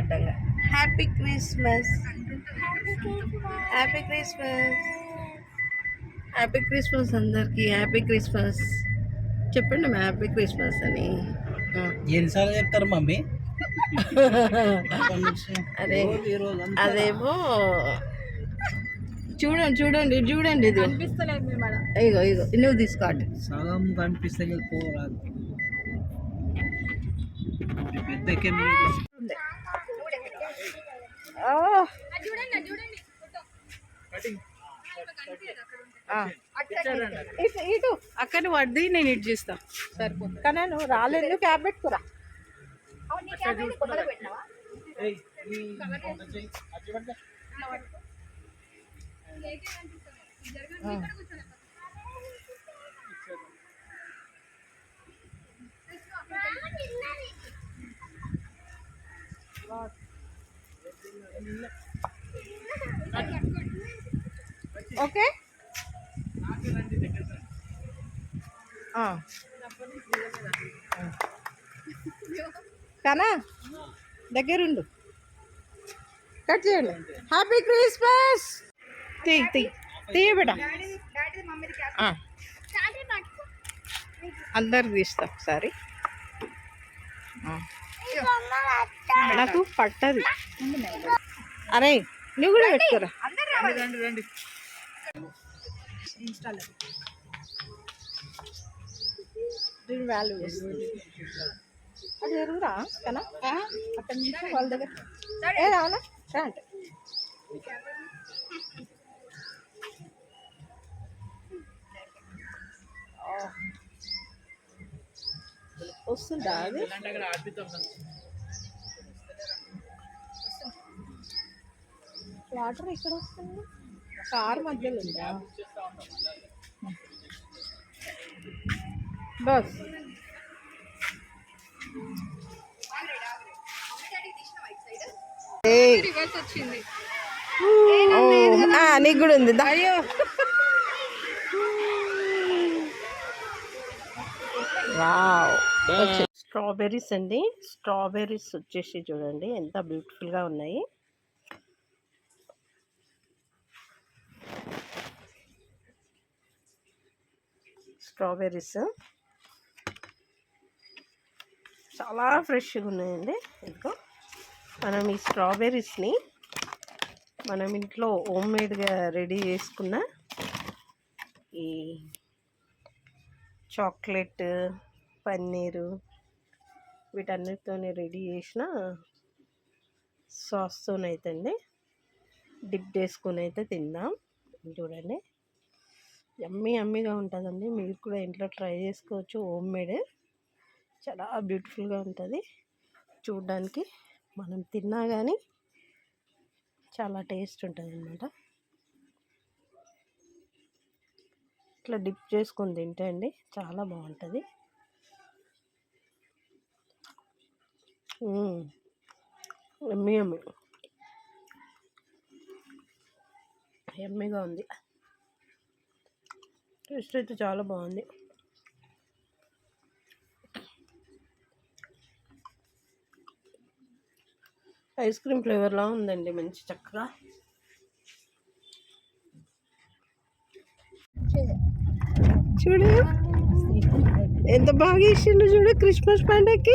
అడ్డంగా happy Christmas happy Christmas happy Christmas అందరికి. Happy Christmas చెప్పండి మా హ్యాపీ క్రిస్మస్ అని. ఎన్నిసార్లు చెప్తారు మమ్మీ? అదే అదేమో చూడండి చూడండి ఇది. చూడండి ఇది ఇగో ఇగో నువ్వు తీసుకో అటు. సగం కనిపిస్తే పోరాదు. పెద్ద. ఇటు ఇటు. అక్కడ వడ్డీ నేను ఇటు చేస్తా. సరిపోతుంది. కానీ నువ్వు రాలేదు క్యాబ్ పెట్టుకురా. ఓకే కానా దగ్గరుండు కట్ చేయండి హ్యాపీ క్రిస్మస్ తీ తీ తీయ బిడ్డ అందరు తీస్తా ఒకసారి నాకు పట్టది. అరే నువ్వు కూడా పెట్టుకోరా. దీని వాల్యూ అది ఎరుగురా కనా? అక్కడ నుంచి వాళ్ళ దగ్గర. ఏ రావనా రా అంటే. వస్తుందా అది? వాటర్ ఎక్కడ వస్తుంది? కార్ మధ్యలో ఉందా? బస్. నీకు కూడా ఉంది. అయ్యో. వావ్ స్ట్రాబెర్రీస్ అండి. స్ట్రాబెర్రీస్ వచ్చేసి చూడండి ఎంత బ్యూటిఫుల్గా ఉన్నాయి. స్ట్రాబెర్రీస్. చాలా ఫ్రెష్గా ఉన్నాయండి. ఇదిగో మనం ఈ స్ట్రాబెర్రీస్ని మనం ఇంట్లో హోమ్ మేడ్గా రెడీ చేసుకున్న ఈ చాక్లెట్ పన్నీరు వీటన్నిటితో రెడీ చేసిన సాస్తో అయితే అండి డిప్ చేసుకొని అయితే తిందాం చూడండి. యమ్మీ యమ్మీగా ఉంటుందండి. మీరు కూడా ఇంట్లో ట్రై చేసుకోవచ్చు. హోమ్ మేడ్ చాలా బ్యూటిఫుల్గా ఉంటుంది. చూడడానికి మనం తిన్నా కానీ చాలా టేస్ట్ ఉంటుంది అనమాట ఇట్లా డిప్ చేసుకొని తింటే అండి చాలా బాగుంటుంది. ఎమ్మి ఎమ్మి ఎమ్మిగా ఉంది టేస్ట్ అయితే చాలా బాగుంది ఐస్ క్రీమ్ ఫ్లేవర్లా ఉందండి మంచి చక్కగా చూడు. ఎంత బాగా ఇచ్చిండు చూడు క్రిస్మస్ పండగకి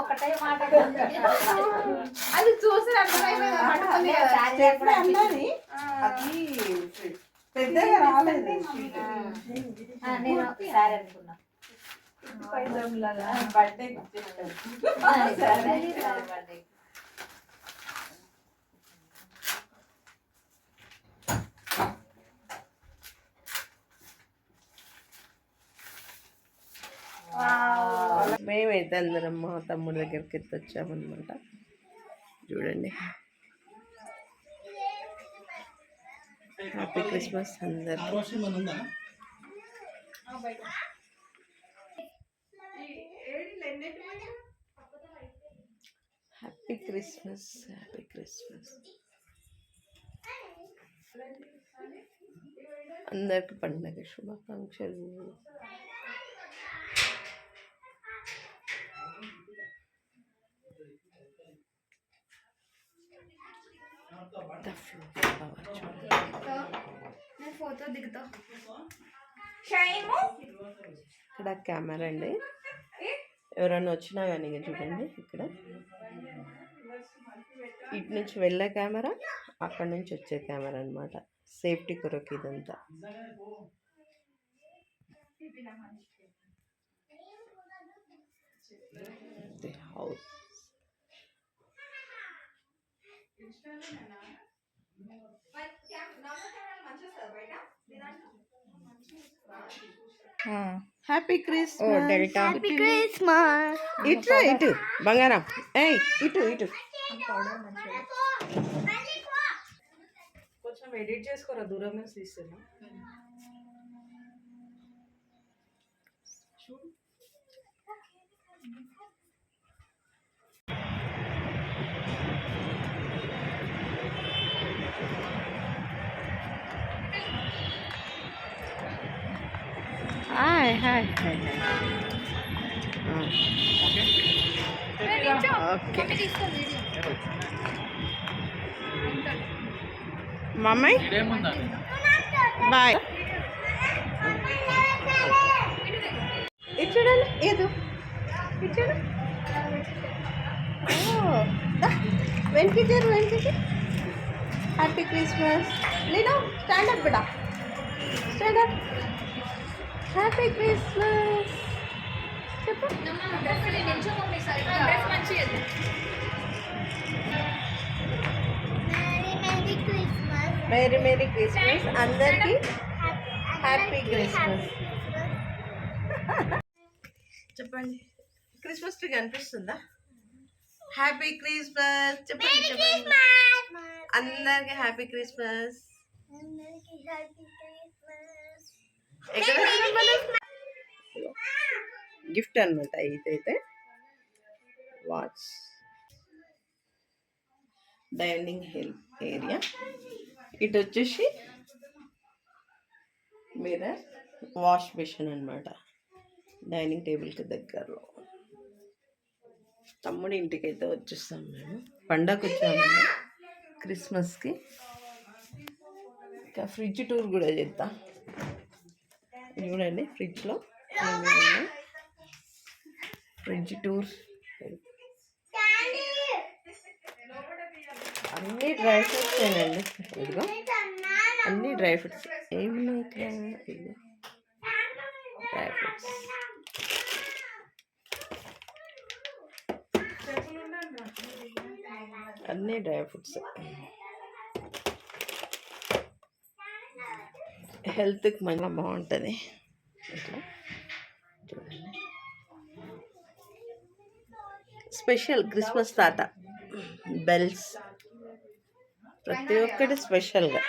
ఒకటే మాట అది చూసి అన్నది. అది పెద్దగా రాలేదు. నేను సారీ అనుకున్నా. బర్త్డే సరే. బర్త్డే మేమైతే అందరం మా తమ్ముడి దగ్గరికి ఎత్తి వచ్చామన్నమాట చూడండి. హ్యాపీ క్రిస్మస్ అందరికీ హ్యాపీ క్రిస్మస్ హ్యాపీ క్రిస్మస్ అందరికి పండగ శుభాకాంక్షలు. ఫోటో దిగుతా. ఇక్కడ కెమెరా అండి. ఎవరైనా వచ్చినా కానీ చూడండి ఇక్కడ. ఇటు నుంచి వెళ్ళే కెమెరా అక్కడ నుంచి వచ్చే కెమెరా అన్నమాట. సేఫ్టీ కొరకు ఇదంతా. The house happy Christmas happy Christmas ఇటు ఇటు. బంగారం. ఏయ్ ఇటు ఇటు. కొంచెం ఎడిట్ చేసుకోరా? దూరం నుంచి తీస్తున్నా. Hi hi hi okay mummy ఏముందా బాయ్ ఇటు చూడండి ఏదో ఇటు చూడు వెనక్కి చేరు వెనక్కి హ్యాపీ క్రిస్మస్ నేను స్టాండ్ అప్ బిడా స్టాండ్ అప్ హ్యాపీ క్రిస్మస్ చెప్పు. డ్రెస్ మంచిగా మేరీ మేరీ క్రిస్మస్ అందరికీ హ్యాపీ క్రిస్మస్ చెప్పండి. క్రిస్మస్ ట్రీ కనిపిస్తుందా? హ్యాపీ క్రిస్మస్ చెప్పండి చెప్పండి. అందరికి హ్యాపీ క్రిస్మస్ గిఫ్ట్ అనమాట ఇదైతే. వాచ్. Dining hall area. ఇటు వచ్చేసి మిర్రర్ వాష్ మిషన్ అనమాట డైనింగ్ టేబుల్కి దగ్గరలో. తమ్ముడి ఇంటికి అయితే వచ్చేస్తాం మేము. పండగ వచ్చామండి క్రిస్మస్కి. ఇంకా ఫ్రిడ్జ్ టూర్ కూడా చేద్దాం. చూడండి ఫ్రిడ్జ్లో. ఫ్రిడ్జ్ టూర్ అన్ని డ్రై ఫ్రూట్స్ ఏనండి ఇదిగో అన్ని డ్రై ఫ్రూట్స్ ఏమున్నాయి ఇక్కడ ఇదిగో డ్రై ఫ్రూట్స్ అన్ని డ్రై ఫ్రూట్స్ హెల్త్కి మంచిగా బాగుంటుంది ఇట్లా స్పెషల్ క్రిస్మస్ తాత. బెల్స్. ప్రతి ఒక్కటి స్పెషల్గా.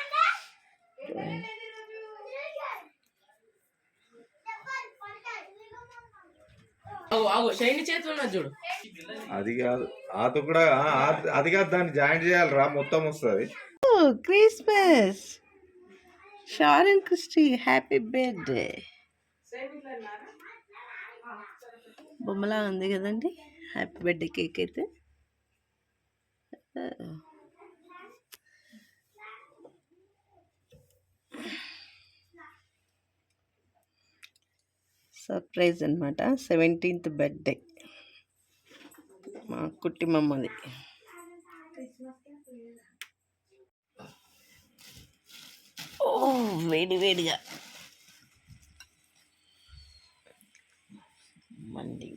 చూడండి అది కాదు. ఆత కూడా ఆ- అది కాదు దాన్ని జాయింట్ చేయాలిరా మొత్తం వస్తుంది. Christmas. Sharon Christy happy birthday. బొమ్మలా ఉంది కదండి. హ్యాపీ బర్త్డే కేక్ అయితే సర్ప్రైజ్ అనమాట సెవెంటీన్త్ బర్త్డే మా కుట్టి మమ్మది ఓ వేడి వేడిగా మండి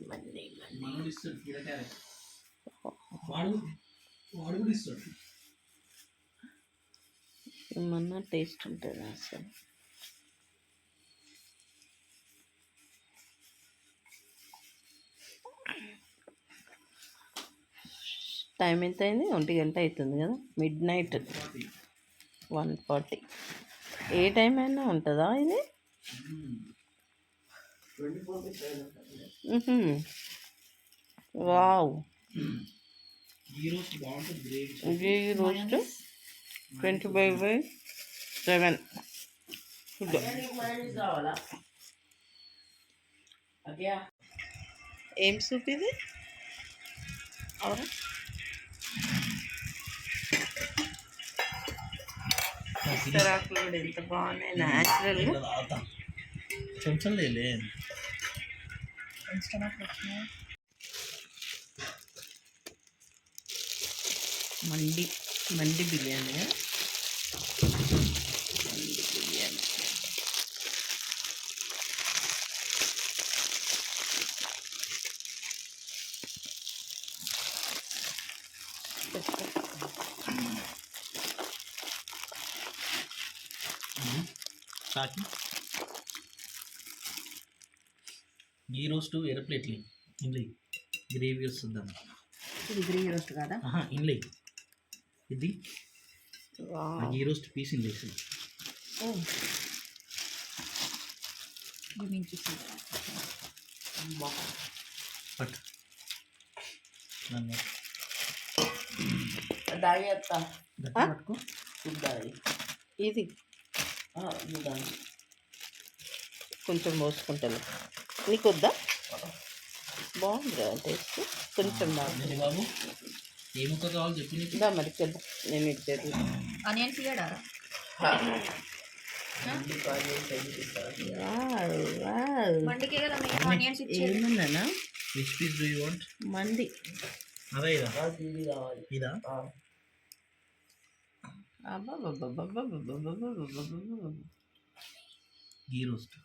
వాడు వాడు కూడా ఇస్తాడు ఏమన్నా టేస్ట్ ఉంటుంది అసలు. టైం ఎంత అయింది? ఒంటి గంట అవుతుంది కదా? Mid night. One forty. ఏ టైం అయినా ఉంటుందా ఇది? మ్హూ. వావ్ ఈ రోజు బాగుంటుంది గ్రేవీ ఇది roast twenty five by seven food ఏం సూప్ ఇది అవునా ఇస్తరాకులు కూడా ఎంత బాగున్నాయి న్యాచురల్గా తాగుతా కొంచెం మండి మండి బిర్యానీ మండి బిర్యానీ సాకి గీ రోస్ట్ ఎర్ర ప్లేట్లు ఇండ్లే గ్రేవీ వస్తుందన్న ఇది గ్రీ రోస్ట్ కదా ఆహా ఇది ఆ వావ్. గీ రోస్ట్ పీస్ ఇండ్లే పట్ నన్ను గట్టి పట్టుకో. ఇది కొంచెం పోసుకుంటాను నీకు వద్దా బాగుంది టేస్ట్. కొంచెం బాగుంది. బాబు? ఏ ముక్క కావాలి చెప్పి నీకు. మరి చెల్లు నేను ఇటు ఏమన్నానా which piece do you want మంది అదే ఇదా? ఇదా అబ్బా గీ రోస్ట్.